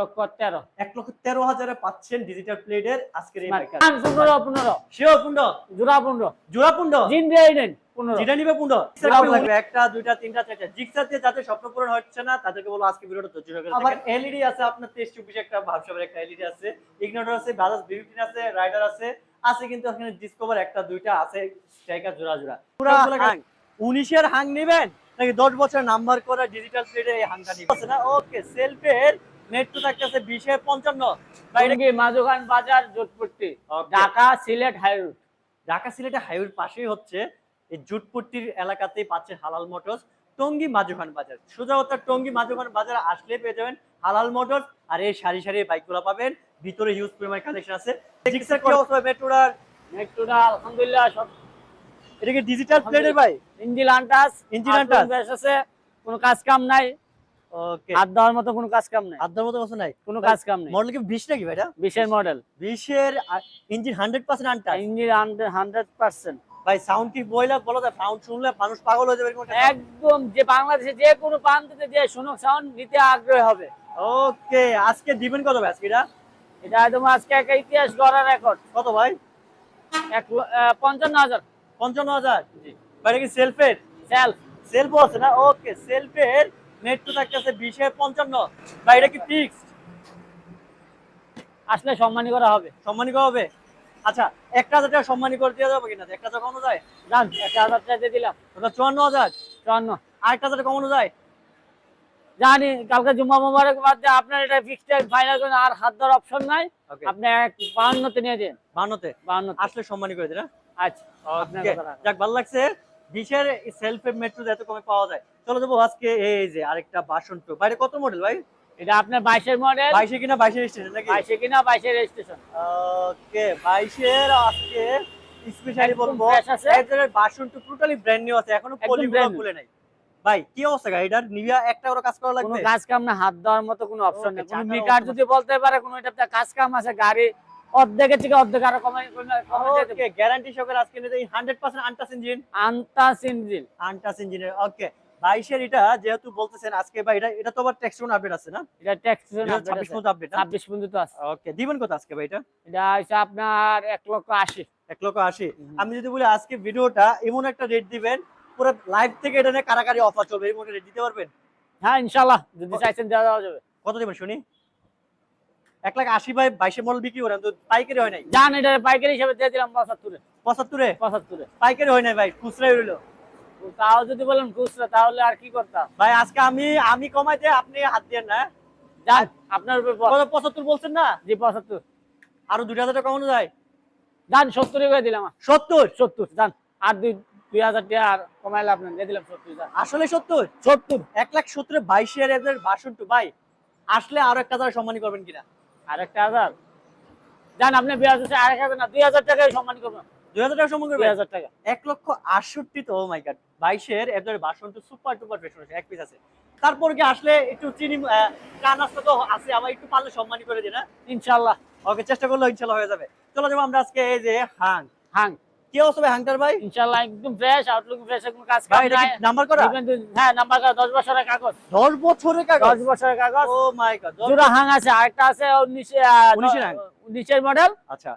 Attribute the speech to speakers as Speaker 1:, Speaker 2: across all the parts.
Speaker 1: লক্ষ তেরো।
Speaker 2: এক লক্ষ তেরো হাজারে পাচ্ছেন ডিজিটাল প্লেটের আজকের এই বাইকার
Speaker 1: পনেরো পনেরো।
Speaker 2: সেও পুন্ড
Speaker 1: জোড়া পনেরো।
Speaker 2: জোড়া পুন্ড
Speaker 1: জিন দিয়ে নেন
Speaker 2: যেটা নিবে পুন্ড লাগবে একটা দুইটা তিনটা চারটা। জিক্সার দিয়ে যাতে স্বপ্ন পূরণ হচ্ছে না তাদেরকে বলো আজকে ভিডিওটা ধৈর্য সহকারে আবার এলইডি আছে আপনার তেইশ চব্বিশ একটা ভাবসাবের একটা এলইডি আছে। ইগনোটর আছে বাজাজ বি আছে রাইডার আছে। আছে কিন্তু এখানে ডিসকভার একটা দুইটা আছে স্ট্রাইকার জোড়া জোড়া। উনিশের হাং নেবেন? নাকি দশ বছর নাম্বার করা ডিজিটাল প্লেটে এই হাংটা নিবেন? না? ওকে সেলফের তো থাকতেছে বিশে পঞ্চান্ন। বাইরে
Speaker 1: মাঝুখান বাজার যোধপুরটি ঢাকা সিলেট হাইরোড।
Speaker 2: ঢাকা সিলেটে হাইওয়ের পাশেই হচ্ছে এই জুটপট্টির এলাকাতেই পাচ্ছেন হালাল মোটরস টঙ্গী মাজুখান বাজার। সোজা কথা টঙ্গী মাজুখান বাজার আসলে পেয়ে যাবেন হালাল মোটরস আর এই সারি সারি বাইকগুলো পাবেন। ভিতরে হিউজ পরিমাণ কালেকশন আছে। মেট্রোডার
Speaker 1: আলহামদুলিল্লাহ সব
Speaker 2: এটা কি ডিজিটাল প্লেটের ভাই?
Speaker 1: Engine untouched
Speaker 2: engine untouched?
Speaker 1: আছে কোনো কাজ কাম নাই।
Speaker 2: ওকে
Speaker 1: হাত দেওয়ার মতো কোনো কাজ কাম নাই।
Speaker 2: আদার মতো কথা নাই?
Speaker 1: কোনো কাজ কাম নাই।
Speaker 2: মডেল কি 20 নাকি ভাইটা
Speaker 1: বিশের মডেল
Speaker 2: 20 এর ইঞ্জিন 100% আনটা
Speaker 1: ইঞ্জিন হান্ড্রেড পার্সেন্ট
Speaker 2: ভাই সাউন্ড কি বইলা বলো যায়? সাউন্ড শুনলে মানুষ পাগল হয়ে যাবে
Speaker 1: একদম যে বাংলাদেশে যে কোনো প্রান্ততে যে শুনুক সাউন্ড নিতে আগ্রহী হবে।
Speaker 2: ওকে আজকে দিবেন কত ভাই আজকে এটা?
Speaker 1: এটা আজকে একটা ইতিহাস গড়া রেকর্ড
Speaker 2: কত ভাই?
Speaker 1: এক পঞ্চান্ন হাজার।
Speaker 2: পঞ্চান্ন হাজার? ভাই এটা কি সেলফের
Speaker 1: সেলফ
Speaker 2: সেলফ আছে না? ওকে সেলফের নেট তো থাকতেছে বিশে পঞ্চান্ন। বা এটা কি ফিক্স
Speaker 1: আসলে সম্মানী করা হবে।
Speaker 2: সম্মানী করা হবে? আচ্ছা একটা হাজার টাকা সম্মানী করে দেওয়া যাবে কিনা? একটা হাজার কমানো যায়?
Speaker 1: জান একটা হাজার টাকা দিয়ে দিলাম।
Speaker 2: ওটা চুয়ান্ন হাজার।
Speaker 1: চুয়ান্ন।
Speaker 2: আর একটা হাজার কমানো যায়?
Speaker 1: জানি কালকে জুম্মা মোবারক বাদ দিয়ে আপনার এটা ফিক্সড ফাইনাল করেন আর হাত দেওয়ার অপশন নাই। আপনি এক বাহান্নতে নিয়ে দিন
Speaker 2: বান্নতে
Speaker 1: বাহান্ন
Speaker 2: আসলে সম্মানী করে দিন
Speaker 1: আচ্ছা কথা রাখলাম।
Speaker 2: যাক ভালো লাগছে। বিশের সেলফের মেট্রো এত কমে পাওয়া যায়। চলো যাব আজকে এই যে আরেকটা বাসন টু বাইরে কত মডেল ভাই?
Speaker 1: এটা আপনার বাইশের মডেল
Speaker 2: বাইশে কিনা বাইশের স্টেশন নাকি?
Speaker 1: বাইশে কিনা বাইশের রেজিস্ট্রেশন
Speaker 2: ওকে বাইশের আজকে স্পেশালি বলব। এটার বাসন টু টোটালি ব্র্যান্ড নিউ আছে।
Speaker 1: এখনও
Speaker 2: পলিগুলো খুলে নাই। ভাই কি অবস্থা গাড়িটার? নিভিয়া একটা করে কাজ করা লাগবে?
Speaker 1: কোনো কাজ কাম না হাত দেওয়ার মতো কোনো অপশন নেই। কোনো মিটার যদি বলতে পারে কোনো এটাতে কাজ কাম আছে গাড়ি অর্ধেকের থেকে অর্ধেক আরও কমে।
Speaker 2: ওকে গ্যারান্টি সহকারে আজকে নিতে 100% আনটাস ইঞ্জিন
Speaker 1: আন্তাস ইঞ্জিন
Speaker 2: আনটাস ইঞ্জিনের ওকে বাইশের এটা যেহেতু বলতেছেন আজকে ভাই এটা এটা তো আবার আপডেট আছে না?
Speaker 1: এটা
Speaker 2: আপডেট না?
Speaker 1: ছাব্বিশ পর্যন্ত আছে।
Speaker 2: ওকে দিবেন কত আজকে ভাই এটা?
Speaker 1: এটা আপনার এক লক্ষ আশি।
Speaker 2: এক লক্ষ আশি।
Speaker 1: হুম।
Speaker 2: আমি যদি বলি আজকে ভিডিওটা এমন একটা রেট দিবেন পুরো লাইভ থেকে এটা নিয়ে কারাকারি অফার চলবে এমন রেট দিতে পারবেন?
Speaker 1: হ্যাঁ ইনশাল্লাহ যদি চাইছেন দেওয়া যাবে।
Speaker 2: কত দিবেন শুনি? এক লাখ আশি বাই বাইশে মডেল বিক্রি করেন তো পাইকারি হয় নাই?
Speaker 1: জান এটা পাইকারি হিসাবে দিয়ে দিলাম পঁচাত্তরে।
Speaker 2: পঁচাত্তরে?
Speaker 1: পঁচাত্তরে।
Speaker 2: পাইকারি হয় নাই ভাই খুচরাই রইল।
Speaker 1: তাও যদি বলেন খুচরা তাহলে আর কি করতাম
Speaker 2: ভাই আজকে আমি আমি কমাইতে আপনি হাত দিয়ে না
Speaker 1: যান আপনার উপর
Speaker 2: পঁচাত্তর বলছেন না?
Speaker 1: জি পঁচাত্তর।
Speaker 2: আরও দুই হাজার টাকা কমানো যায়?
Speaker 1: যান সত্তর করে দিলাম
Speaker 2: সত্তর?
Speaker 1: সত্তর যান আর দুই দুই হাজার টাকা আর কমাইলে আপনার দিয়ে দিলাম সত্তর
Speaker 2: আসলে সত্তর?
Speaker 1: সত্তর।
Speaker 2: এক লাখ সত্তরে বাইশের এদের বাসন টু ভাই আসলে আরও একটা হাজার সম্মানী করবেন কিনা?
Speaker 1: আর একটা হাজার। যান আপনি বিয়াজ হচ্ছে আরেক হাজার না দুই হাজার টাকায় সম্মান করবেন।
Speaker 2: দুই হাজার টাকা সম্মান
Speaker 1: দুই হাজার টাকা।
Speaker 2: এক লক্ষ আটষট্টি তো মাই গড বাইশের এদের বাসন টু সুপার টুপার ফ্রেশ এক পিস আছে। তারপর কি আসলে একটু চিনি আহ, চা নাস্তা তো আছে আমার একটু পারলে সম্মানী করে দিন হ্যাঁ?
Speaker 1: ইনশাল্লাহ
Speaker 2: ওকে চেষ্টা করলে ইনশাল্লাহ হয়ে যাবে। চলো যাব আমরা আজকে এই যে হাং।
Speaker 1: হাং।
Speaker 2: কি অবস্থা ভাই ভাই?
Speaker 1: ইনশাল্লাহ একদম ফ্রেশ আউটলুক ফ্রেশ কোনো কাজ
Speaker 2: ভাই নাম্বার করা?
Speaker 1: হ্যাঁ নাম্বার কাগজ দশ বছরের কাগজ।
Speaker 2: দশ বছরের কাগজ?
Speaker 1: দশ বছরের কাগজ।
Speaker 2: ও মাই গড
Speaker 1: জোড়া হাং আছে আরেকটা আছে উনিশে
Speaker 2: উনিশের হাং?
Speaker 1: উনিশের মডেল
Speaker 2: আচ্ছা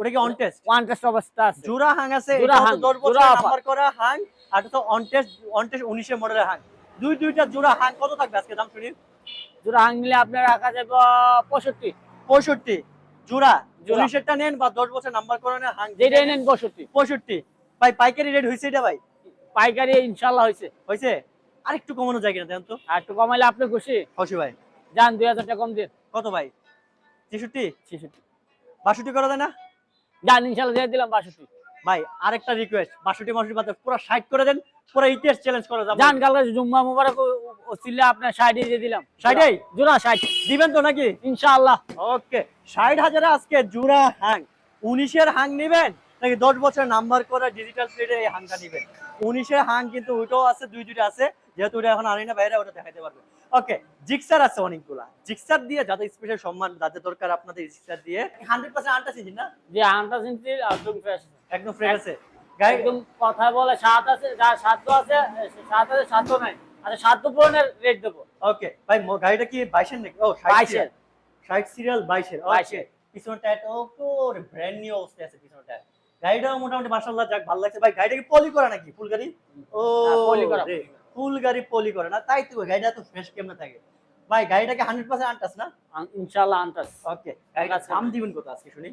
Speaker 2: ওটা কি অন টেস্ট
Speaker 1: ওয়ান টেস্ট অবস্থা আছে।
Speaker 2: জোড়া হাং আছে
Speaker 1: জোড়া
Speaker 2: এটা
Speaker 1: হাং,
Speaker 2: হচ্ছে দশ
Speaker 1: জোড়া
Speaker 2: বছরের নাম্বার করা হাং আর তো অন টেস্ট অন টেস্ট উনিশের মডেলের হাং। দুই দুইটা জোড়া হাং কত থাকবে আজকে দাম শুনি?
Speaker 1: জোড়া হাং নিলে আপনার রাখা যাবে পঁয়ষট্টি।
Speaker 2: পঁয়ষট্টি। জোড়া। উনিশেরটা নেন বা দশ বছর নাম্বার করে নেন
Speaker 1: পঁয়ষট্টি।
Speaker 2: পঁয়ষট্টি। ভাই পাইকারি রেট হয়েছে এটা ভাই?
Speaker 1: পাইকারি ইনশাল্লাহ হয়েছে
Speaker 2: হয়েছে আর একটু কমানো যায় কিনা তো।
Speaker 1: আর একটু কমাইলে আপনি খুশি?
Speaker 2: খুশি ভাই।
Speaker 1: যান দুই হাজার টাকা কম দিন।
Speaker 2: কত ভাই? ছেষট্টি?
Speaker 1: ছেষট্টি।
Speaker 2: বাষট্টি করা যায় না?
Speaker 1: যান ইনশাল্লাহ দিয়ে দিলাম বাষট্টি।
Speaker 2: ভাই আরেকটা রিকোয়েস্ট বাষট্টি মাসের বাদে পুরো ষাট করে দেন পুরো ইতিহাস চ্যালেঞ্জ করে যাব।
Speaker 1: যান কালকে জুম্মা মুবারক ওসিলে আপনার ষাটে দিয়ে দিলাম।
Speaker 2: ষাটেই?
Speaker 1: জোড়া ষাট।
Speaker 2: দিবেন তো নাকি?
Speaker 1: ইনশাআল্লাহ।
Speaker 2: ওকে। ষাট হাজারে আজকে জোড়া হাং। উনিশের হাং নিবেন? নাকি দশ বছর নাম্বার করা ডিজিটাল প্লেটে এই হাংটা নিবেন? উনিশের হাং কিন্তু ওইটাও আছে দুই দুইটা আছে। যেহেতু ওটা এখন আনি না বাইরে ওটা দেখাতে পারবে। ওকে জিক্সার আছে অনেকগুলা। জিক্সার দিয়ে যাদের স্পেশাল সম্মান যাদের দরকার আপনাদের জিক্সার দিয়ে। হান্ড্রেড পার্সেন্ট আনটা সিজন না?
Speaker 1: যে আন্দাজ ইঞ্চি একদম ফ্রেশ
Speaker 2: একদম ফ্রেশ আছে।
Speaker 1: একদম কথা বলে সাত আছে যার সাত আছে সাত আছে সাতও নাই। আচ্ছা সাত পূরণের রেট দেবো।
Speaker 2: ওকে ভাই গাড়িটা কি বাইশের নাকি? ও
Speaker 1: বাইশের।
Speaker 2: ষাট সিরিয়াল বাইশের
Speaker 1: বাইশের।
Speaker 2: পিছনে টায়ার ওরে ব্র্যান্ড নিউ অবস্থায় আছে পিছনে টায়ার গাড়িটাও মোটামুটি মার্শাল্লাহ যাক ভালো লাগছে। ভাই গাড়িটা কি পলি করা নাকি? ফুল গাড়ি? ও
Speaker 1: poly করা।
Speaker 2: ফুল গাড়ি পলি করে। না তাই তো গাড়িটা তো ফ্রেশ কেমনে থাকে? ভাই গাড়িটাকে হান্ড্রেড পার্সেন্ট আনটাস না?
Speaker 1: ইনশাআল্লাহ আনটাস
Speaker 2: ওকে গাড়িটা। দাম দিবেন কত আজকে শুনি?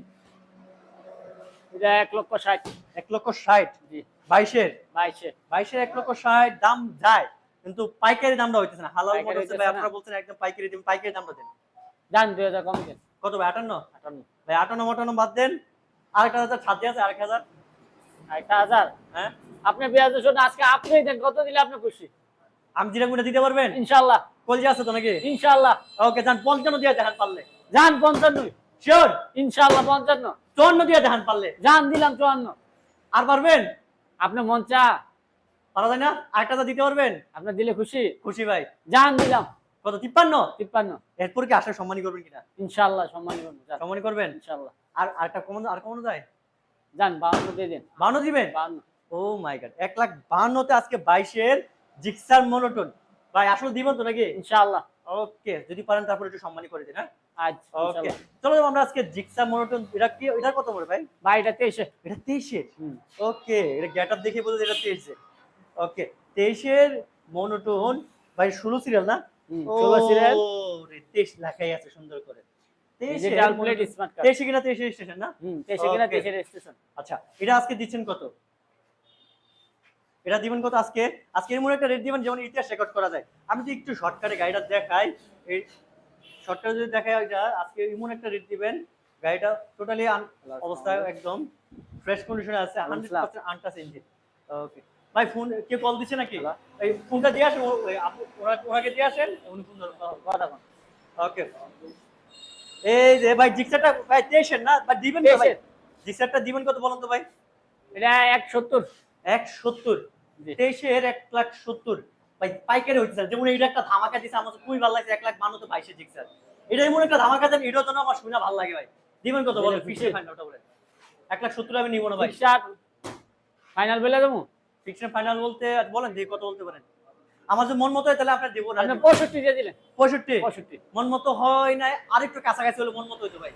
Speaker 1: এটা এক লক্ষ ষাট।
Speaker 2: এক লক্ষ ষাট?
Speaker 1: জি।
Speaker 2: বাইশের?
Speaker 1: বাইশে
Speaker 2: বাইশের এক লক্ষ ষাট দাম যায়। কিন্তু পাইকারি দামটা হইতেছে না। হালাল মোটরসে
Speaker 1: হইতেছে
Speaker 2: ভাই আপনারা বলছেন একদম পাইকারি দিন পাইকারি দামটা দেন।
Speaker 1: দুই হাজার কম দেন।
Speaker 2: কত ভাই আটান্ন?
Speaker 1: আটান্ন।
Speaker 2: ভাই আটান্ন মাটান্ন বাদ দেন। আরেকটা হাজার ছাদ দিয়ে আছে আরেক হাজার।
Speaker 1: একটা হাজার?
Speaker 2: হ্যাঁ।
Speaker 1: আপনি বিয়াজ শোন আজকে আপনি দেন কত দিলে আপনি খুশি?
Speaker 2: আমি জিরা গুঁড়া দিতে পারবেন?
Speaker 1: ইনশাআল্লাহ।
Speaker 2: কলজি আছে তো নাকি?
Speaker 1: ইনশাআল্লাহ।
Speaker 2: ওকে যান পঞ্চান্ন দিয়ে দেখান পারলে।
Speaker 1: যান পঞ্চান্ন।
Speaker 2: শিওর
Speaker 1: ইনশাআল্লাহ পঞ্চান্ন।
Speaker 2: চুয়ান্ন দিয়ে দেখান পারলে।
Speaker 1: যান দিলাম চুয়ান্ন।
Speaker 2: আর পারবেন?
Speaker 1: আপনি মন চা
Speaker 2: পারা যায় না? আরেকটা দিতে পারবেন।
Speaker 1: আপনি দিলে খুশি।
Speaker 2: খুশি ভাই।
Speaker 1: দিলাম।
Speaker 2: কত তিপ্পান্ন?
Speaker 1: তিপ্পান্ন।
Speaker 2: এরপর কি আসলে করবেন কিনা?
Speaker 1: ইনশাআল্লাহ সম্মান করব। যান
Speaker 2: সম্মানী করবেন?
Speaker 1: ইনশাআল্লাহ।
Speaker 2: আর আরেকটা কমানো আর কমানো যায়
Speaker 1: যান বাউন্ন দিয়ে দেন।
Speaker 2: বাউন্ন দিবেন?
Speaker 1: বাউন্ন
Speaker 2: ও মাই গড এক লাখ বাহান্নতে আজকে বাইশের জিক্সার মনোটন। ভাই আসলে দিবেন তো নাকি?
Speaker 1: ইনশাআল্লাহ।
Speaker 2: ওকে যদি পারেন তারপর একটু সম্মানী করে দিন হ্যাঁ?
Speaker 1: আজ
Speaker 2: ওকে। চলো আমরা আজকে জিক্সা মনোটন এটা কি এটা কত করে ভাই?
Speaker 1: ভাইটা তেইশে
Speaker 2: এটা ওকে এটা গেট আপ দেখে বলতে এটা তেইশের। ওকে তেইশের মনোটন ভাই ষোলো সিরিয়াল না?
Speaker 1: ষোলো সিরিয়াল
Speaker 2: তেইশ লেখাই আছে সুন্দর করে। তেইশে কিনা স্টেশন না?
Speaker 1: তেইশে কিনা
Speaker 2: Okay.
Speaker 1: তেইশে
Speaker 2: আচ্ছা এটা আজকে দিচ্ছেন কত? এটা দিবেন কত আজকে? আজকে এমন একটা রেট দিবেন যেমন ইতিহাস রেকর্ড করা যায়। আমি যদি একটু শর্টকাটে গাড়িটা দেখাই এই শর্টকাটে যদি দেখাই এটা আজকে এমন একটা রেট দিবেন। গাড়িটা টোটালি অবস্থা একদম ফ্রেশ কন্ডিশনে আছে hundred percent untouched engine okay. ভাই ফোন কে কল দিচ্ছে নাকি? এই ফোনটা দিয়ে আসেন ওনাকে দিয়ে আসেন উনি ফোন
Speaker 1: কথা
Speaker 2: ওকে এই যে ভাই জিক্সারটা ভাই তেইশের না? ভাই দিবেন তো ভাই। জিক্সারটা দিবেন কত বলুন তো ভাই?
Speaker 1: এটা এক সত্তর।
Speaker 2: এক সত্তর। তেইশের এক লাখ সত্তর। ভাই পাইকারি হইতেছে যেমন এইটা একটা ধামাকা দিছে আমার খুবই ভালো লাগছে এক লাখ বান্ন তো বাইশে জিক্সার। এটা এমন একটা ধামাকা দেন এটার জন্য আমার শুনে ভালো লাগে ভাই। দিবেন কত বলেন? ফাইনাল ওটা বলেন। এক লাখ সত্তর আমি নিব না ভাই।
Speaker 1: ফাইনাল বেলা দেবো?
Speaker 2: ফিক্সড ফাইনাল বলতে বলেন দিয়ে কত বলতে পারেন। আমার যে মন মতো হয় তাহলে আপনার দেবো না।
Speaker 1: আপনি পঁয়ষট্টি দিয়ে দিলেন।
Speaker 2: পঁয়ষট্টি?
Speaker 1: পঁয়ষট্টি।
Speaker 2: মন মতো হয় না আরেকটু কাছাকাছি হলে মন মতো হইতো ভাই।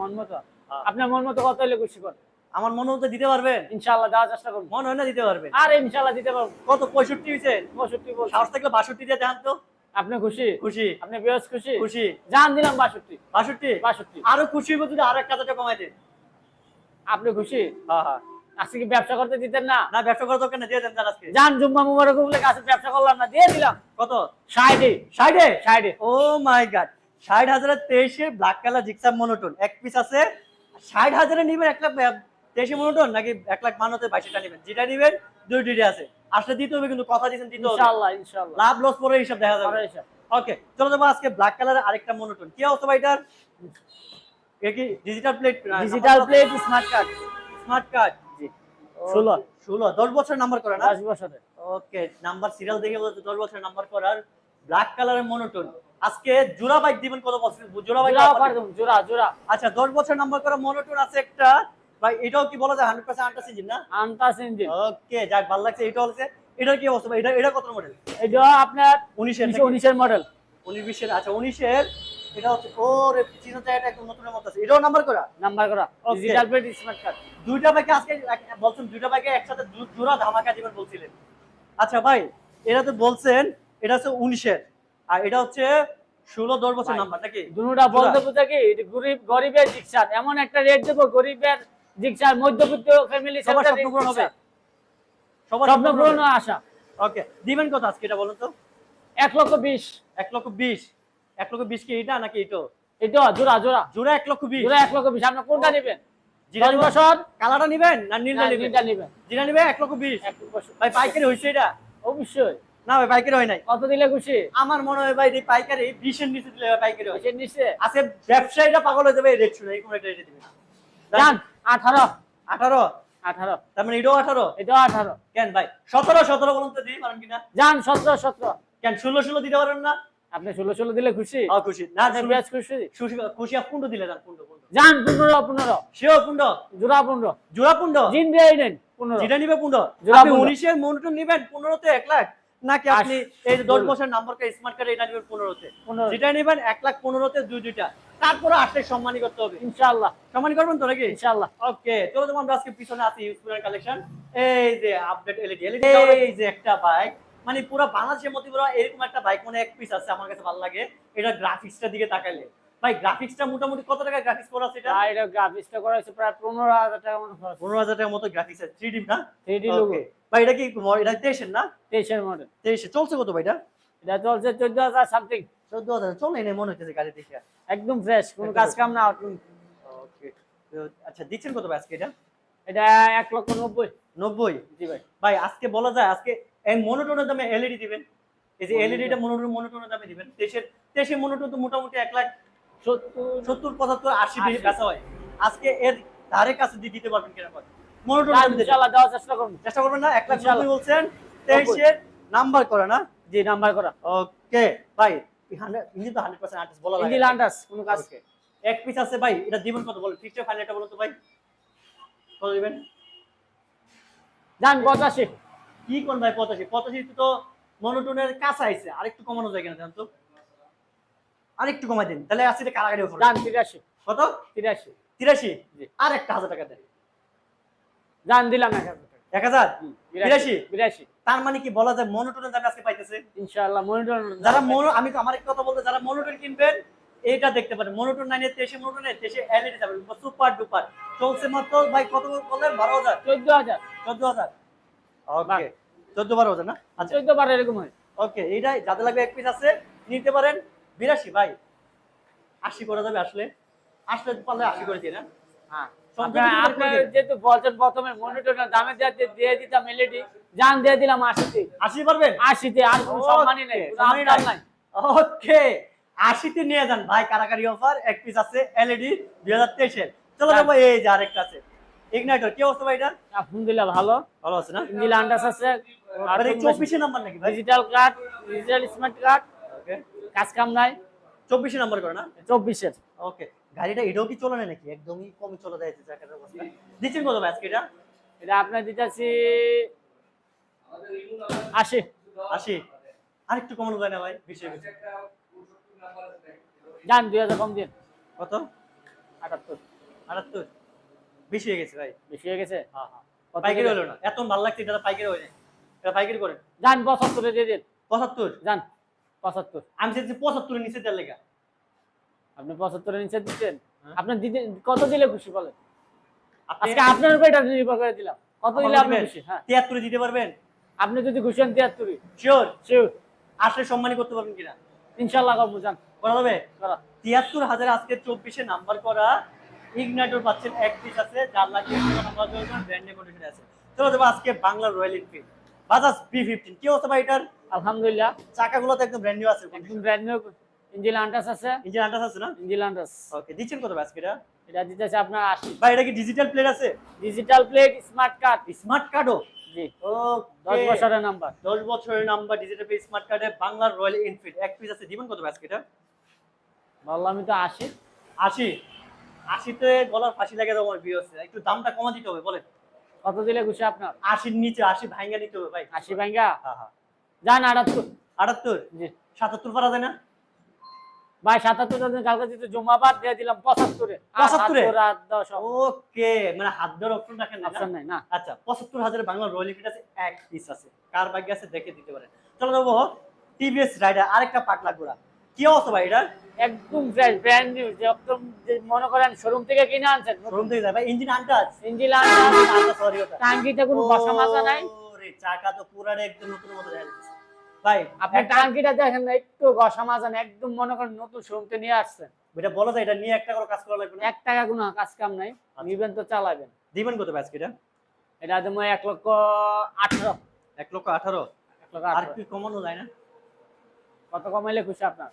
Speaker 1: মন মতো?
Speaker 2: হ্যাঁ।
Speaker 1: আপনার মন মতো কত হলে খুশি কর
Speaker 2: আমার মন দিতে পারবেন?
Speaker 1: ইনশাআল্লাহ দেওয়ার চেষ্টা করব
Speaker 2: মন হয় না দিতে পারবেন।
Speaker 1: আর ইনশাআল্লাহ দিতে পারব।
Speaker 2: কত পঁয়ষট্টি হয়েছে
Speaker 1: পঁয়ষট্টি
Speaker 2: সাহস থাকলে বাষট্টি দিয়ে দেন তো।
Speaker 1: আপনি খুশি?
Speaker 2: খুশি।
Speaker 1: আপনি বেশ খুশি?
Speaker 2: খুশি।
Speaker 1: জান দিলাম বাষট্টি।
Speaker 2: বাষট্টি?
Speaker 1: বাষট্টি।
Speaker 2: আরও খুশি হইবো যদি আরও এক হাজার কমাই দেন
Speaker 1: আপনি খুশি?
Speaker 2: হ্যাঁ হ্যাঁ।
Speaker 1: আজকে কি ব্যবসা করতে দিতেন না?
Speaker 2: না ব্যবসা করার দরকার না দিয়ে দেন আজকে।
Speaker 1: জান জুম্মা মুবারক বলে কাছে ব্যবসা করলাম না দিয়ে দিলাম।
Speaker 2: কত?
Speaker 1: ষাটে
Speaker 2: ষাটে
Speaker 1: ষাটে।
Speaker 2: ও মাই গড ষাট হাজারের তেইশে ব্ল্যাক কালার জিক্সার মনোটন এক পিস আছে ষাট হাজারে নিবেন এক লাখ তেইশে মনোটন নাকি এক লাখ বান্নতে বাইশটা নেবেন? যেটা নিবেন দুই দুইটা আছে। আসলে দিতে হবে কিন্তু কথা দিয়েছেন দিতে হবে।
Speaker 1: ইনশাআল্লাহ ইনশাআল্লাহ।
Speaker 2: লাভ লস পরে হিসাব দেখা যাবে। ওকে চলো যাব আজকে ব্ল্যাক কালারের আরেকটা মনোটন কি অবস্থা ভাই এটার? কি digital plate
Speaker 1: digital plate smart card
Speaker 2: smart card
Speaker 1: ষোলো।
Speaker 2: ষোলো। দশ বছর নাম্বার করা না?
Speaker 1: দশ বছরের।
Speaker 2: ওকে নাম্বার সিরিয়াল দেখে বলতে দশ বছর নাম্বার করার। ব্ল্যাক কালারের মনোটন আজকে জোড়া বাইক দিবেন কত বছর জোড়া বাইক
Speaker 1: জোড়া জোড়া জোড়া।
Speaker 2: আচ্ছা দশ বছর নাম্বার করা মনোটন আছে একটা। ভাই এটাও কি বলা যায়? হান্ড্রেড পার্সেন্ট আন্টাস ইঞ্জিন না?
Speaker 1: আনটাস ইঞ্জিন
Speaker 2: ওকে যাক ভালো লাগছে। এটা হচ্ছে এটার কি অবস্থা? ভাই? এটা এটা কত মডেল
Speaker 1: এটা আপনার
Speaker 2: উনিশের
Speaker 1: উনিশের মডেল
Speaker 2: উনিশ বিশের আচ্ছা উনিশের। এটা হচ্ছে ওরে চিনো চাইটা একদম নতুনের মতো আছে। এটাও নাম্বার করা?
Speaker 1: নাম্বার করা। ডিজিটাল প্লেট স্মার্ট কার্ড
Speaker 2: দুইটা বাইকে আজকে বলছেন দুইটা বাইকে একসাথে জোড়া ধামাকা দিবেন বলছিলেন। আচ্ছা ভাই এটা তো বলছেন এটা হচ্ছে উনিশের। আর এটা হচ্ছে ষোলো দশ বছর নাম্বার নাকি?
Speaker 1: দুটা বলতে বুঝে কি? গরিব গরিবের জিক্সার এমন একটা রেট দেবো গরিবের জিক্সার মধ্যবিত্ত ফ্যামিলি
Speaker 2: সবার স্বপ্ন পূরণ হবে। সবার
Speaker 1: স্বপ্ন পূরণ আশা।
Speaker 2: ওকে দিবেন কত আজকে এটা বলুন তো?
Speaker 1: এক লক্ষ বিশ।
Speaker 2: এক লক্ষ বিশ। এক লক্ষ বিশ কি এটা নাকি এটা?
Speaker 1: এটা জোড়া জোড়া।
Speaker 2: জোড়া এক লক্ষ বিশ।
Speaker 1: জোড়া এক লক্ষ বিশ। আপনি কোনটা নেবেন?
Speaker 2: নিবেন? না নীলটা নিবেন?
Speaker 1: নীলটা নেবেন।
Speaker 2: জিরা নিবে এক লক্ষ বিশ।
Speaker 1: এক বছর
Speaker 2: ভাই পাইকারি হয়েছে এটা?
Speaker 1: অবশ্যই।
Speaker 2: না ভাই পাইকারি হয় নাই।
Speaker 1: কত দিলে খুশি?
Speaker 2: আমার মনে হয় ভাই এই পাইকারি বিশের নিচে দিলে পাইকারি হয়।
Speaker 1: নিচ্ছে
Speaker 2: আছে ব্যবসায়ীরা পাগল হয়ে যাবে এই রেট শুনে এই কোন রেটে দিবেন
Speaker 1: জান। আঠারো।
Speaker 2: আঠারো?
Speaker 1: আঠারো।
Speaker 2: তার মানে এটাও আঠারো?
Speaker 1: এটাও আঠারো।
Speaker 2: কেন ভাই? সতেরো সতেরো বলুন তো দিই পারেন কিনা?
Speaker 1: জান সতেরো সতেরো।
Speaker 2: কেন ষোলো ষোলো দিতে পারেন না?
Speaker 1: আপনি ষোলো ষোলো দিলে খুশি?
Speaker 2: খুশি। না
Speaker 1: খুশি।
Speaker 2: খুশি? খুশি পুন্ড দিলে যান পুন্ড
Speaker 1: পনেরো পনেরো
Speaker 2: সেও পুন্ড
Speaker 1: জোড়া পনেরো
Speaker 2: জোড়া পুন্ড
Speaker 1: জিন দিয়ে নেন পনেরো
Speaker 2: যেটা নিবে পুন্ড আপনি উনিশের মনোটন নিবেন পনেরোতে এক লাখ। নাকি আপনি এই দশ
Speaker 1: ষোলো।
Speaker 2: বছরের নাম্বার কার্ড স্মার্ট কার্ড এটা নেবেন পনেরোতে?
Speaker 1: পনেরো।
Speaker 2: যেটা নেবেন এক লাখ পনেরোতে দুই দুইটা। তারপরে আসলে সম্মানই করতে হবে।
Speaker 1: ইনশাআল্লাহ।
Speaker 2: সম্মানই করবেন তো নাকি?
Speaker 1: ইনশাআল্লাহ।
Speaker 2: ওকে চলো তোমার আজকে পিছনে আছি ইউজফুলের কালেকশন এই যে আপডেট এলইডি এলইডি এই যে একটা বাইক মানে পুরো বাংলাদেশের মধ্যে পুরো এরকম একটা বাইক মানে এক পিস আছে আমার কাছে ভালো লাগে। এটা গ্রাফিক্সটার দিকে তাকাইলে। ভাই গ্রাফিক্সটা মোটামুটি কত টাকা গ্রাফিক্স করা আছে এটা?
Speaker 1: আর এটা গ্রাফিক্সটা করা হয়েছে প্রায় পনেরো হাজার টাকা মতো খরচ।
Speaker 2: পনেরো হাজার টাকার মতো গ্রাফিক্স আছে। থ্রি ডি না?
Speaker 1: থ্রি ডি লোগো
Speaker 2: ভাই এটা কি এটা তেইশের না?
Speaker 1: তেইশের মডেল
Speaker 2: তেইশে। চলছে কত ভাই এটা?
Speaker 1: এটা চলছে চোদ্দ হাজার সামথিং
Speaker 2: চোদ্দ হাজার। চলে এনে মনে হচ্ছে গাড়ি দেখে।
Speaker 1: একদম ফ্রেশ কোনো কাজ কাম না।
Speaker 2: ওকে আচ্ছা দিচ্ছেন কত ভাই আজকে এটা?
Speaker 1: এটা এক লক্ষ নব্বই।
Speaker 2: নব্বই?
Speaker 1: জি ভাই।
Speaker 2: ভাই আজকে বলা যায় আজকে এই মনোটোনের দামে এলইডি দিবেন। এই যে। এলইডিটা মনোটোন মনোটোনের দামে দিবেন। দেশের দেশের মনোটোন তো মোটামুটি এক লাখ
Speaker 1: সত্তর
Speaker 2: পঁচাত্তর আশি
Speaker 1: আশি।
Speaker 2: কাছে হয়। আজকে এর ধারে কাছে দিয়ে দিতে পারবেন কিনা মনোটোন
Speaker 1: ইনশাআল্লাহ দেওয়ার চেষ্টা করব।
Speaker 2: চেষ্টা করবেন না এক লাখ। নব্বই বলছেন তেইশের নাম্বার করে না?
Speaker 1: জি নাম্বার করা।
Speaker 2: ওকে ভাই ইঞ্জিন তো হান্ড্রেড পার্সেন্ট আর্টিস্ট বলা লাগে
Speaker 1: ইঞ্জিল আন্ডাস কোনো কাজ
Speaker 2: এক পিস আছে ভাই এটা দিবেন কত বলেন? ফিক্সড ফাইনাল এটা বলো তো ভাই। কত দিবেন?
Speaker 1: যান পঁচাশি।
Speaker 2: কি কোন ভাই পঁচাশি? পঁচাশি তো মনোটোনের কাছে আইছে। আরেকটু কমানো যায় কিনা জান তো? আরেকটু কমাই দিন। তাহলে আসলে কারাগারি অফার
Speaker 1: যান তিরাশি।
Speaker 2: কত?
Speaker 1: তিরাশি।
Speaker 2: তিরাশি? আর একটা হাজার টাকা দেন।
Speaker 1: যান দিলাম এক হাজার টাকা।
Speaker 2: এক হাজার?
Speaker 1: হুম,
Speaker 2: বিরাশি?
Speaker 1: বিরাশি
Speaker 2: তার মানে কি বলা যায় মনোটোনের দামে আজকে পাইতেছে?
Speaker 1: ইনশাআল্লাহ মনিটর
Speaker 2: যারা মনো আমি তো আমার কথা বলতে যারা মনোটোন কিনবেন এইটা দেখতে পারেন। মনোটোন নাইনে তেইশে মনোটোনে তেইশে এলইডি যাবেন সুপার ডুপার। চলছে মাত্র ভাই কত বললেন? বারো হাজার?
Speaker 1: চোদ্দ হাজার।
Speaker 2: চোদ্দ হাজার। ওকে চোদ্দ বারো হাজার না? আচ্ছা।
Speaker 1: চোদ্দ বারো এরকম হয়।
Speaker 2: ওকে এইটাই। যাদের লাগবে এক পিস আছে নিতে পারেন। বিরাশি ভাই। আশি করা যাবে আসলে। আসলে পারলে আশি করে দিই না
Speaker 1: হ্যাঁ।
Speaker 2: সব
Speaker 1: আপনার
Speaker 2: দিন।
Speaker 1: যেহেতু বলছেন প্রথমে মনিটরের দামে দিয়ে দিতাম এলইডি যান দিয়ে দিলাম আশিতে।
Speaker 2: আশি পারবেন?
Speaker 1: আশিতে আর কোনো সম্মানই নেই
Speaker 2: সম্মানই নাই।
Speaker 1: নাই।
Speaker 2: ওকে আশিতে নিয়ে যান। ভাই কারাকারি অফার এক পিস আছে এলইডি দুই হাজার তেইশের। চলো
Speaker 1: হ্যাঁ।
Speaker 2: যাব এই যে আরেকটা আছে। ইগনাইটর কি অবস্থা ভাই এটা?
Speaker 1: আলহামদুলিল্লাহ ভালো।
Speaker 2: ভালো আছে না?
Speaker 1: ইঞ্জিল আন্ডাস আছে।
Speaker 2: আর এই চব্বিশে নাম্বার নাকি ভাই?
Speaker 1: Digital card digital smart card
Speaker 2: okay
Speaker 1: কাজ কাম নাই।
Speaker 2: চব্বিশে নাম্বার করে না?
Speaker 1: চব্বিশের।
Speaker 2: ওকে গাড়িটা এটাও কি চলে না নাকি? একদমই কম চলে যায় চাকার অবস্থা। দিচ্ছেন কত ভাই আজকে এটা?
Speaker 1: এটা আপনার দিতেছি আশি।
Speaker 2: আশি? আরেকটু কমানো যায় না ভাই? বেশি
Speaker 1: যান দুই হাজার কম দিন।
Speaker 2: কত?
Speaker 1: আটাত্তর।
Speaker 2: আটাত্তর? বেশি হয়ে গেছে ভাই।
Speaker 1: বেশি হয়ে গেছে?
Speaker 2: হ্যাঁ হ্যাঁ। পাইকারি হলো? না। এত ভালো লাগছে এটা পাইকারি হয়ে এটা পাইকারি করেন
Speaker 1: যান পঁচাত্তরে দিয়ে দিন।
Speaker 2: পঁচাত্তর?
Speaker 1: যান পঁচাত্তর।
Speaker 2: আমি চাইছি পঁচাত্তরের নিচে লেখা
Speaker 1: আপনি পঁচাত্তরের নিচে দিচ্ছেন
Speaker 2: হ্যাঁ।
Speaker 1: আপনার দিতে কত দিলে খুশি বলেন? আজকে আপনার উপর এটা নির্ভর করে দিলাম। কত দিলে আপনি খুশি? হ্যাঁ।
Speaker 2: তিয়াত্তরে দিতে পারবেন?
Speaker 1: আপনি যদি খুশি হন তিয়াত্তরই
Speaker 2: শিওর
Speaker 1: শিওর
Speaker 2: আসলে সম্মানী করতে পারবেন কিনা?
Speaker 1: ইনশাল্লাহ করব যান।
Speaker 2: করা যাবে?
Speaker 1: করা।
Speaker 2: তিয়াত্তর হাজার আজকে চব্বিশে নাম্বার করা ইগনাইটর পাচ্ছেন এক পিস আছে চার লাখ নাম্বার ব্র্যান্ড কন্ডিশনে আছে। চলো আজকে Bangla Royal Enfield Bajaj B fifteen কি অবস্থা ভাই এটার?
Speaker 1: আলহামদুলিল্লাহ।
Speaker 2: চাকাগুলো তো একদম ব্র্যান্ড নিউ আছে।
Speaker 1: একদম ব্র্যান্ড নিউ ইঞ্জিল আন্টাস আছে।
Speaker 2: ইঞ্জিন আন্টাস আছে না?
Speaker 1: ইঞ্জিল আন্টাস
Speaker 2: ওকে দিচ্ছেন কত ভাই আজকে এটা?
Speaker 1: এটা দিতেছে আপনার আশি।
Speaker 2: ভাই এটা কি ডিজিটাল প্লেট আছে?
Speaker 1: Digital plate smart card
Speaker 2: smart কার্ডও
Speaker 1: জি।
Speaker 2: ও
Speaker 1: দশ বছরের নাম্বার
Speaker 2: দশ বছরের নাম্বার ডিজিটাল প্লেট স্মার্ট কার্ডে বাংলার রয়্যাল এনফিল্ড এক পিস আছে দিবেন কত ভাই আজকে এটা?
Speaker 1: বললামই তো আশি।
Speaker 2: আশি? আশিতে গলার ফাঁসি লাগে তোমার বিয়ে হচ্ছে। একটু দামটা কমা দিতে হবে বলেন।
Speaker 1: কত দিলে আপনার?
Speaker 2: আশির নিচে আশি ভাঙ্গা নিতে হবে ভাই।
Speaker 1: আশি ভাঙ্গা
Speaker 2: হ্যাঁ হ্যাঁ।
Speaker 1: যান আটাত্তর।
Speaker 2: আটাত্তর?
Speaker 1: জি।
Speaker 2: সাতাত্তর পারা যায় না?
Speaker 1: ভাই সাতাত্তর দিন কালকে যদি জমাবাদ দিয়ে দিলাম পঁচাত্তরে। আর
Speaker 2: 75
Speaker 1: হাত ধরা, দশ।
Speaker 2: ওকে মানে হাত ধরে অপশন রাখেন না
Speaker 1: অপশন নাই না।
Speaker 2: আচ্ছা পঁচাত্তর হাজার বাংলা রয়্যাল এনফিল্ড আছে এক পিস আছে। কার ভাগ্য আছে দেখে দিতে পারেন। চলো টিভিএস রাইডার আরেকটা পাকলা ঘোড়া। কি অবস্থা ভাই এটা
Speaker 1: একদম ফ্রেশ ব্র্যান্ড নিউ একদম মনে করেন শোরুম থেকে কিনে আনছেন
Speaker 2: শোরুম থেকে ভাই ইঞ্জিন আনটাচ আনটাচ সরি ওটা
Speaker 1: টাঙ্কিতে কোনো বসা মাজা নাই।
Speaker 2: ওরে চাকা তো একদম নতুন মতো দেখা যাচ্ছে। ভাই
Speaker 1: আপনি টাঙ্কিটা দেখেন না একটু ঘষা মাজা না একদম মনে করেন নতুন শোরুম থেকে নিয়ে আসছেন।
Speaker 2: এটা বলা যায় এটা নিয়ে একটা করে কাজ করা লাগবে না?
Speaker 1: এক টাকা কোনো কাজ কাম নাই
Speaker 2: আচ্ছা।
Speaker 1: নিবেন তো চালাবেন।
Speaker 2: দিবেন কত ব্যাস এটা?
Speaker 1: এটা দেবো এক লক্ষ আঠারো।
Speaker 2: এক লক্ষ আঠারো?
Speaker 1: এক লক্ষ
Speaker 2: আর কি কমানো যায় না?
Speaker 1: কত কমাইলে খুশি আপনার?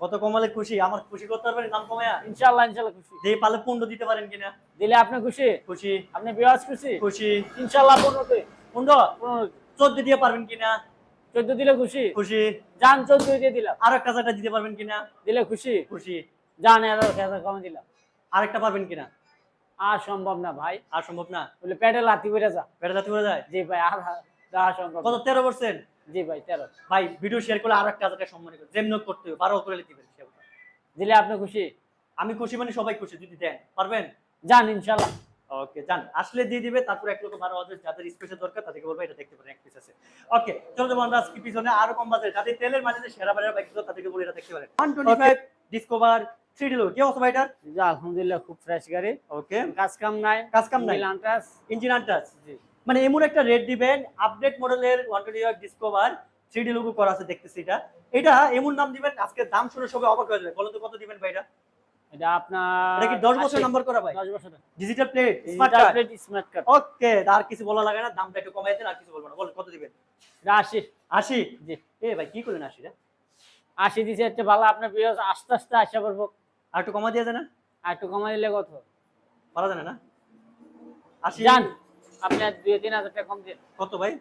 Speaker 2: কত কমালে খুশি? আমার খুশি করতে পারবেন দাম কমায়া?
Speaker 1: ইনশাল্লাহ ইনশাল্লাহ খুশি।
Speaker 2: যে পালে পনেরো দিতে পারেন কিনা?
Speaker 1: দিলে আপনি খুশি?
Speaker 2: খুশি।
Speaker 1: আপনি বিরাজ খুশি?
Speaker 2: খুশি।
Speaker 1: ইনশাল্লাহ পনেরোতে।
Speaker 2: পনেরো?
Speaker 1: পনেরো
Speaker 2: চোদ্দ দিয়ে পারবেন কিনা?
Speaker 1: চোদ্দ দিলে খুশি?
Speaker 2: খুশি।
Speaker 1: যান চোদ্দ দিয়ে দিলাম।
Speaker 2: আর একটা চারটা দিতে পারবেন কিনা?
Speaker 1: দিলে খুশি?
Speaker 2: খুশি।
Speaker 1: যান এগারো হাজার কমে দিলাম।
Speaker 2: আরেকটা পারবেন কিনা?
Speaker 1: আর সম্ভব না ভাই।
Speaker 2: আর সম্ভব না।
Speaker 1: বলে পেটে লাথি বেড়ে যা।
Speaker 2: পেটে যাতে করে যায়?
Speaker 1: জি ভাই আর যাওয়া সম্ভব
Speaker 2: কত তেরো পার্সেন্ট
Speaker 1: জি ভাই তেরো।
Speaker 2: ভাই ভিডিও শেয়ার করলে আরও একটা হাজার টাকা সম্মান করবে যেমন করতে হবে বারো করে দিবেন
Speaker 1: দিলে আপনি খুশি?
Speaker 2: আমি খুশি মানে সবাই খুশি যদি দেন। পারবেন?
Speaker 1: যান ইনশাল্লাহ।
Speaker 2: ওকে জান আসলে দিয়ে দিবে তারপর এক লক্ষ বারো হাজার যাদের স্পেসের দরকার তাদেরকে বলব এটা দেখতে পারেন এক পিস আছে। ওকে চলো আজকে পিছনে আরও কম বাজারে। যাদের তেলের মাঝে সেরা বাজার বাইক তাদেরকে বলে এটা দেখতে পারেন। One twenty five Discover three D'Lo কি অবস্থা ভাইটার
Speaker 1: আলহামদুলিল্লাহ খুব ফ্রেশ গাড়ি।
Speaker 2: ওকে।
Speaker 1: কাজ কাম নাই।
Speaker 2: কাজ কাম নাই।
Speaker 1: লান্টাস
Speaker 2: ইঞ্জিন আন্টাস
Speaker 1: জি।
Speaker 2: মানে এমন একটা রেট দিবেন আপডেট মডেলের one twenty Discover three D logo করা আছে দেখতেছি এটা। এটা এমন নাম দিবেন আজকে দাম শুনে সবাই অবাক হয়ে যাবে। বলুন তো কত দিবেন ভাইটা
Speaker 1: এটা? আপনার
Speaker 2: এটা কি দশ বছর নাম্বার করা ভাই?
Speaker 1: দশ বছর
Speaker 2: digital plate smart
Speaker 1: smart
Speaker 2: card
Speaker 1: plate smart card
Speaker 2: okay আর কিছু বলা লাগে না দামটা একটু কমাই দেন আর কিছু বলব না। বলেন কত দিবেন?
Speaker 1: জি।
Speaker 2: এ ভাই কি করলেন আশি রে
Speaker 1: আশি দিছে একটা ভালো আপনার আস্তে আস্তে
Speaker 2: আর একটু কমা দিয়ে দেন না?
Speaker 1: আর একটু কমাই দিলে কত?
Speaker 2: বলা জানে না? আশি?
Speaker 1: যান আপনি আর দুই তিন হাজার টাকা কম দিন
Speaker 2: কত ভাই?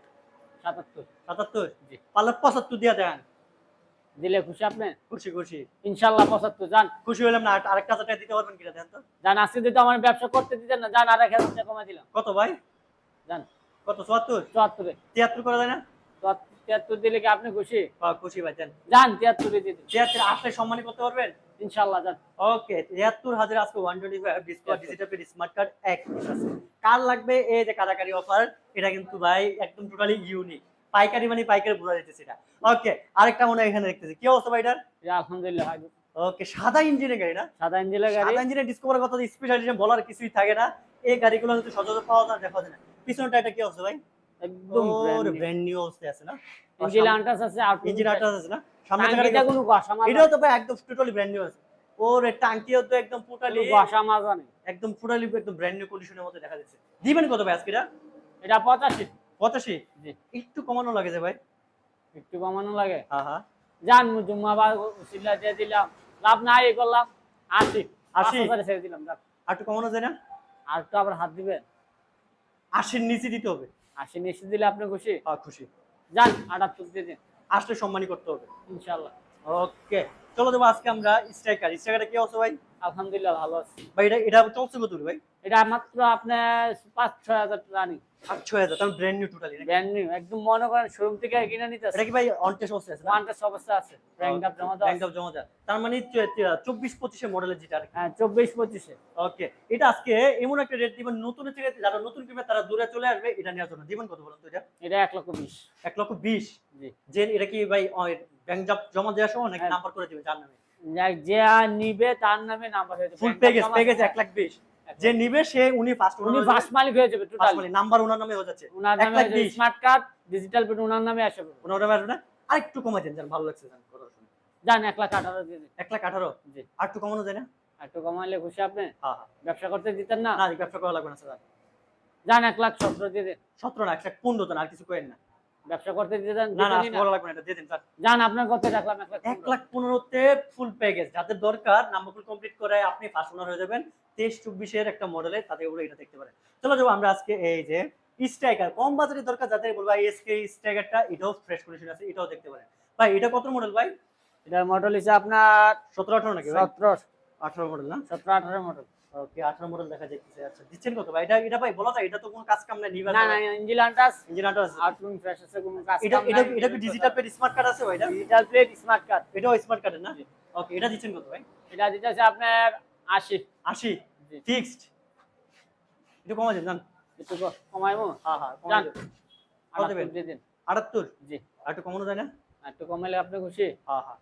Speaker 1: সাতাত্তর।
Speaker 2: সাতাত্তর?
Speaker 1: জি।
Speaker 2: পারলে পঁচাত্তর দিয়ে দেন।
Speaker 1: দিলে খুশি আপনি?
Speaker 2: খুশি খুশি।
Speaker 1: ইনশাল্লাহ পঁচাত্তর যান।
Speaker 2: খুশি হলাম না আরেকটা হাজার টাকা দিতে পারবেন কিনা দেন তো?
Speaker 1: যান আজকে দিতে আমার ব্যবসা করতে দিতেন না যান আর এক হাজার টাকা দিলাম।
Speaker 2: কত ভাই?
Speaker 1: যান।
Speaker 2: কত চুয়াত্তর?
Speaker 1: চুয়াত্তরে।
Speaker 2: তিয়াত্তর করা যায় না?
Speaker 1: তিয়াত্তর দিলে কি আপনি খুশি?
Speaker 2: হ্যাঁ, খুশি ভাই
Speaker 1: যান। তিয়াত্তরে দিয়ে দিন।
Speaker 2: তিয়াত্তর আসলে সম্মানী করতে পারবেন?
Speaker 1: ইনশাল্লাহ যান।
Speaker 2: ওকে তিয়াত্তর হাজার আজকে ওয়ান টোয়েন্টি ফাইভ ডিসকাউন্ট
Speaker 1: তিয়াত্তর।
Speaker 2: ডিজিটাল স্মার্ট কার্ড এক আছে। কার লাগবে এই যে কারাকারি অফার এটা কিন্তু ভাই একদম টোটালি ইউনিক পাইকারি মানে পাইকারি বোঝা যাচ্ছে এটা। ওকে আরেকটা মনে এখানে দেখতেছি। কি অবস্থা ভাই এটার?
Speaker 1: আলহামদুলিল্লাহ ভাই।
Speaker 2: ওকে সাদা ইঞ্জিনের গাড়ি না?
Speaker 1: সাদা ইঞ্জিনের গাড়ি।
Speaker 2: সাদা ইঞ্জিনের ডিসকভার কথা স্পেশালিজম বলার কিছুই থাকে না। এই গাড়িগুলো হচ্ছে সচরাচর পাওয়া যায় দেখা যায় না। পিছনটা এটা কি অবস্থা ভাই?
Speaker 1: একদম
Speaker 2: ব্র্যান্ড নিউ অবস্থায় আছে না?
Speaker 1: ইঞ্জিন আন্টাস আছে
Speaker 2: ইঞ্জিন আটা আছে না? সামনে থেকে
Speaker 1: কোনো গসা মাজা
Speaker 2: এটাও তো ভাই একদম টোটালি ব্র্যান্ড নিউ আছে। ওর টাঙ্কিও তো একদম টোটালি
Speaker 1: কোনো মাজা নেই
Speaker 2: একদম টোটালি একদম ব্র্যান্ড নিউ কন্ডিশনের মতো দেখা যাচ্ছে। দিবেন কত ভাই আজকে এটা
Speaker 1: এটা পঁচাশি।
Speaker 2: পঁচাশি?
Speaker 1: জি।
Speaker 2: একটু কমানো লাগে যে ভাই।
Speaker 1: একটু কমানো লাগে।
Speaker 2: হ্যাঁ হ্যাঁ।
Speaker 1: যান জুম্মা বা দিয়ে দিলাম। লাভ নাই করলাম। ছেড়ে দিলাম
Speaker 2: আর একটু কমানো যায় না?
Speaker 1: আর তো আবার হাত দিবেন।
Speaker 2: নিচে দিতে হবে।
Speaker 1: আশি নিশ্চিত দিলে আপনি খুশি?
Speaker 2: হ্যাঁ খুশি।
Speaker 1: যান আটাত্তর দিয়ে দিন।
Speaker 2: আসলে সম্মানই করতে হবে।
Speaker 1: ইনশাল্লাহ
Speaker 2: ওকে চলো দেবো আজকে আমরা স্ট্রাইকার। স্ট্রাইকারটা কি আছে ভাই?
Speaker 1: আলহামদুলিল্লাহ ভালো আছে।
Speaker 2: ভাই এটা এটা চলছে কত ভাই?
Speaker 1: এটা মাত্র আপনার পাঁচ ছয় হাজার রানিং।
Speaker 2: আট ছয় হাজার brand new totally
Speaker 1: brand new একদম মনে করেন শোরুম থেকে কিনে নিতে
Speaker 2: এটা কি ভাই অন টেস্ট অবস্থা আছে না?
Speaker 1: ওয়ানটাস অবস্থা আছে র্যাঙ্ক আপ জমা দেওয়া
Speaker 2: ব্যাংক অফ জমা দেওয়া। তার মানে মডেলের যেটা আর
Speaker 1: হ্যাঁ চব্বিশ পঁচিশে।
Speaker 2: ওকে এটা আজকে এমন একটা রেট দিবেন নতুন থেকে যারা নতুন কিনবে তারা দূরে চলে আসবে এটা নেওয়ার জন্য। দিবেন কত বলুন তো এটা?
Speaker 1: এটা এক লক্ষ বিশ।
Speaker 2: এক লক্ষ বিশ?
Speaker 1: জি।
Speaker 2: যে এটা কি ভাই ব্যাংক জমা দেওয়ার সময় নাকি
Speaker 1: হ্যাঁ।
Speaker 2: নাম্বার করে দিবে জান নামে?
Speaker 1: যে নিবে তার নামে নাম্বার হয়ে যাবে।
Speaker 2: ফুল লাখ বিশ। যে নিবে সে উনি ফার্স্ট
Speaker 1: উনি ফার্স্ট মালিক হয়ে যাবে টোটাল মানে
Speaker 2: নাম্বার ওনার নামে হয়ে যাচ্ছে।
Speaker 1: ওনার নামে স্মার্ট কার্ড ডিজিটাল পেট ওনার নামে আসবে।
Speaker 2: ওনার নামে আসবে না? আর একটু কমাই দেন জান ভালো লাগছে জান।
Speaker 1: যান এক লাখ আঠারো দিয়ে দিন।
Speaker 2: এক লাখ আঠারো?
Speaker 1: জি।
Speaker 2: আর একটু কমানো যায় না?
Speaker 1: আর একটু কমাইলে খুশি আপনি?
Speaker 2: হ্যাঁ হ্যাঁ
Speaker 1: ব্যবসা করতে দিতেন না?
Speaker 2: না ব্যবসা করা লাগবে না স্যার।
Speaker 1: যান এক লাখ সতেরো দিয়ে দিন।
Speaker 2: সতেরো না এক লাখ পনেরো তো না আর কিছু করেন না।
Speaker 1: ব্যবসা করতে দিতেন
Speaker 2: না না
Speaker 1: না।
Speaker 2: বলা লাগবে এটা দিয়ে দিন স্যার।
Speaker 1: যান আপনার কত রাখলাম এক লাখ
Speaker 2: এক লাখ পনেরোতে ফুল প্যাকেজ যাদের দরকার নাম্বার কমপ্লিট করে আপনি ফার্স্ট ওনার হয়ে যাবেন তেইশ চব্বিশের একটা মডেলে তাদের উপরে এটা দেখতে পারেন। চলো যাব আমরা আজকে এই যে স্ট্রাইকার কম বাজারের দরকার যাদের বলব এসকে স্ট্রাইকারটা এটাও ফ্রেশ কন্ডিশন আছে এটাও দেখতে পারেন। ভাই এটা কত মডেল ভাই?
Speaker 1: এটার মডেল হিসেবে আপনার
Speaker 2: সতেরো আঠারো নাকি ভাই?
Speaker 1: সতেরো।
Speaker 2: আঠারো মডেল না?
Speaker 1: সতেরো আঠারো মডেল
Speaker 2: ওকে আঠারো মডেল দেখা আচ্ছা দিচ্ছেন কত ভাই? এটা এটা ভাই বলা যায় এটা তো কোনো কাজ কাম নাই নিবা
Speaker 1: না না ইঞ্জিন আন্টাস
Speaker 2: ইঞ্জিন আটো আছে
Speaker 1: ফ্রেশ আছে কোনো কাজ
Speaker 2: এটা এটা এটা কি ডিজিটাল প্লেট স্মার্ট কার্ড আছে ভাই এটা?
Speaker 1: ডিজিটাল প্লেট স্মার্ট কার্ড
Speaker 2: এটাও স্মার্ট কার্ডের না? ওকে এটা দিচ্ছেন কত ভাই?
Speaker 1: এটা দিতেছে আপনার আশি।
Speaker 2: আশি?
Speaker 1: জি।
Speaker 2: ফিক্সড একটু কমা যান
Speaker 1: একটু কমাইবো?
Speaker 2: হ্যাঁ হ্যাঁ কমা
Speaker 1: যান।
Speaker 2: কত
Speaker 1: দিন।
Speaker 2: আটাত্তর?
Speaker 1: জি।
Speaker 2: আর একটু কমানো যায় না?
Speaker 1: আর একটু কমাইলে আপনি খুশি?
Speaker 2: হ্যাঁ হ্যাঁ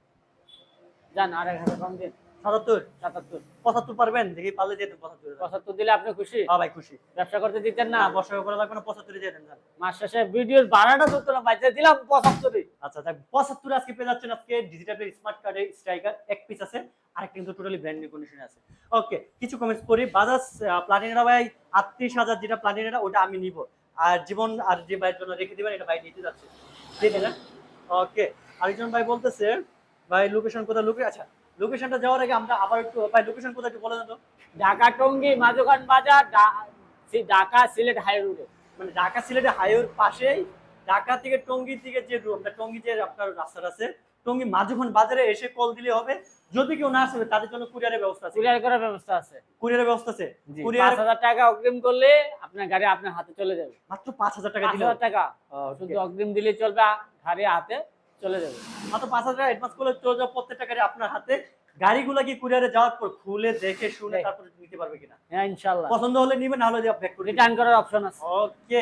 Speaker 1: যান আর এক হাজার কম দিন।
Speaker 2: সাতাত্তর
Speaker 1: সাতাত্তর।
Speaker 2: পঁচাত্তর পারবেন দেখি পারলে দিয়ে দেন পঁচাত্তর
Speaker 1: পঁচাত্তর দিলে আপনি খুশি?
Speaker 2: হ্যাঁ ভাই খুশি।
Speaker 1: ব্যবসা করতে দিতেন না?
Speaker 2: বর্ষা করা লাগবে না পঁচাত্তরে দিয়ে দেন
Speaker 1: মাস শেষে ভিডিওর ভাড়াটা ধরতো না বাচ্চা দিলাম পঁচাত্তরে
Speaker 2: আচ্ছা পঁচাত্তর আজকে পেয়ে যাচ্ছেন আজকে ডিজিটাল স্মার্ট কার্ডের স্ট্রাইকার এক পিস আছে আর কিন্তু টোটালি ব্র্যান্ড নিউ কন্ডিশনে আছে। ওকে কিছু কমেন্টস করি। বাজাজ প্লাটিনা ভাই আটত্রিশ হাজার যেটা প্লাটিনা ওটা আমি নিব। আর জীবন আর যে ভাইয়ের জন্য রেখে দিবেন এটা ভাই নিতে যাচ্ছে। দিয়ে দিন ওকে আরেকজন ভাই বলতেছে ভাই লোকেশন কোথায়? লোকে আচ্ছা লোকেশনটা যাওয়ার আগে আমরা আবার একটু ভাই লোকেশন কোথায় একটু বলে দেন তো।
Speaker 1: ঢাকা টঙ্গী মাঝখান বাজার ঢাকা সিলেট হাই রোডে।
Speaker 2: মানে ঢাকা সিলেটের হাইওয়ের পাশেই ঢাকা থেকে টঙ্গী থেকে যে রোড টঙ্গী যে আপনার রাস্তাটা আছে টঙ্গী মাঝুখন বাজারে এসে কল দিলে হবে। যদি কেউ না আসে তাদের জন্য কুরিয়ারের ব্যবস্থা আছে।
Speaker 1: কুরিয়ার করার ব্যবস্থা আছে।
Speaker 2: কুরিয়ারের ব্যবস্থা আছে। কুরিয়ার
Speaker 1: পাঁচ হাজার টাকা অগ্রিম করলে আপনার গাড়ি আপনার হাতে চলে যাবে।
Speaker 2: মাত্র পাঁচ হাজার টাকা
Speaker 1: পাঁচ
Speaker 2: দিলে
Speaker 1: হাজার টাকা।
Speaker 2: Okay.
Speaker 1: শুধু অগ্রিম দিলে চলবে গাড়ি হাতে চলে যাবে।
Speaker 2: মাত্র পাঁচ হাজার অ্যাডভান্স করলে চলে যাবে প্রত্যেকটা গাড়ি আপনার হাতে। গাড়িগুলো কি কুরিয়ারে যাওয়ার পর খুলে দেখে শুনে তারপরে নিতে পারবে কিনা?
Speaker 1: হ্যাঁ ইনশাল্লাহ
Speaker 2: পছন্দ হলে নিবে না হলে ব্যাক করে
Speaker 1: রিটার্ন করার অপশন আছে।
Speaker 2: ওকে